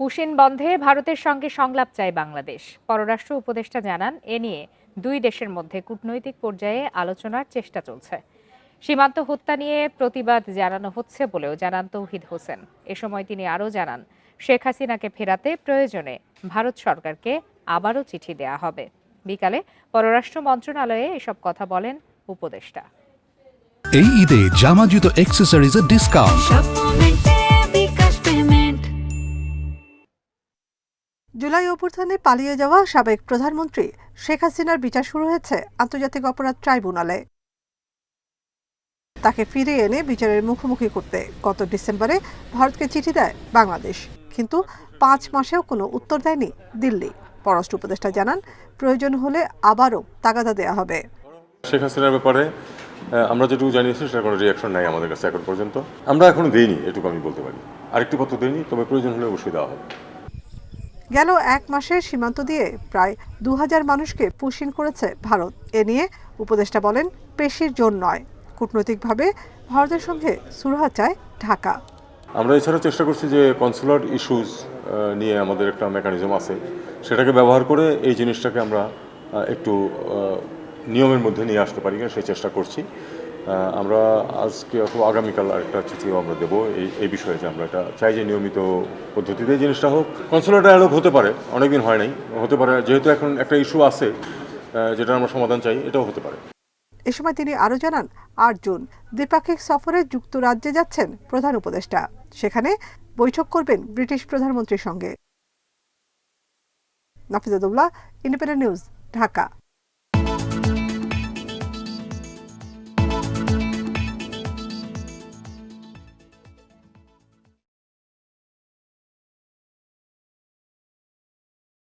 Push in বন্ধে ভারতের সঙ্গে সংলাপ চায় বাংলাদেশ। পররাষ্ট্র উপদেষ্টা জানান এ নিয়ে দুই দেশের মধ্যে কূটনৈতিক পর্যায়ে আলোচনার চেষ্টা চলছে। সীমান্ত হত্যা নিয়ে প্রতিবাদ জানানো হচ্ছে বলেও জানান তৌহিদ হোসেন। এ সময় তিনি আরও জানান শেখ হাসিনাকে ফেরাতে প্রয়োজনে ভারত সরকারকে আবারও চিঠি দেয়া হবে। বিকালে পররাষ্ট্র মন্ত্রণালয়ে এসব কথা বলেন উপদেষ্টা। এই ঈদে জামা জুতো অ্যাক্সেসরিজের ডিসকাউন্ট জুলাই অভ্যুত্থানে পালিয়ে যাওয়া সাবেক প্রধানমন্ত্রী শেখ হাসিনার বিচার শুরু হয়েছে আন্তর্জাতিক অপরাধ ট্রাইব্যুনালে। তাকে ফিরিয়ে এনে বিচারের মুখোমুখি করতে গত ডিসেম্বরে ভারতকে চিঠি দেয় বাংলাদেশ। কিন্তু পাঁচ মাসেও কোনো উত্তর দেয়নি দিল্লি। পররাষ্ট্র উপদেষ্টা জানান, প্রয়োজন হলে আবারও তাগাদা দেয়া হবে। শেখ হাসিনার ব্যাপারে আমরা যেটুকু জানিয়েছি সেটা কোনো রিয়াকশন নাই আমাদের কাছে এখন পর্যন্ত। আমরা এখনও দেইনি, এটুকু আমি বলতে পারি। আরেকটু পত্র দেইনি, তবে প্রয়োজন হলে অবশ্যই দেওয়া হবে। গেল এক মাসের সীমান্ত দিয়ে প্রায় দু হাজার মানুষকে পুশিন করেছে ভারত। এ নিয়ে উপদেষ্টা বলেন, পেশির জোর নয়। কূটনৈতিকভাবে ভারতের সঙ্গে সুরাহা চায় ঢাকা। আমরা এছাড়া চেষ্টা করছি যে কনসুলার ইস্যুজ নিয়ে আমাদের একটা মেকানিজম আছে। সেটাকে ব্যবহার করে এই জিনিসটাকে আমরা একটু নিয়মের মধ্যে নিয়ে আসতে পারি সেই চেষ্টা করছি। আমরা আজকে অথবা আগামীকাল একটা চিঠিও আমরা দেবো। এই এই বিষয়ে যে আমরা এটা চাই যে নিয়মিত পদ্ধতিতে জিনিসটা হোক। কনসুলার ডায়ালগ হতে পারে, অনেকদিন হয় নাই। হতে পারে, যেহেতু এখন একটা ইস্যু আছে যেটা আমরা সমাধান চাই, এটাও হতে পারে। এ সময় তিনি আরও জানান আট জুন দ্বিপাক্ষিক সফরে যুক্তরাজ্যে যাচ্ছেন প্রধান উপদেষ্টা। সেখানে বৈঠক করবেন ব্রিটিশ প্রধানমন্ত্রীর সঙ্গে। Nafizadullah Independent News Dhaka.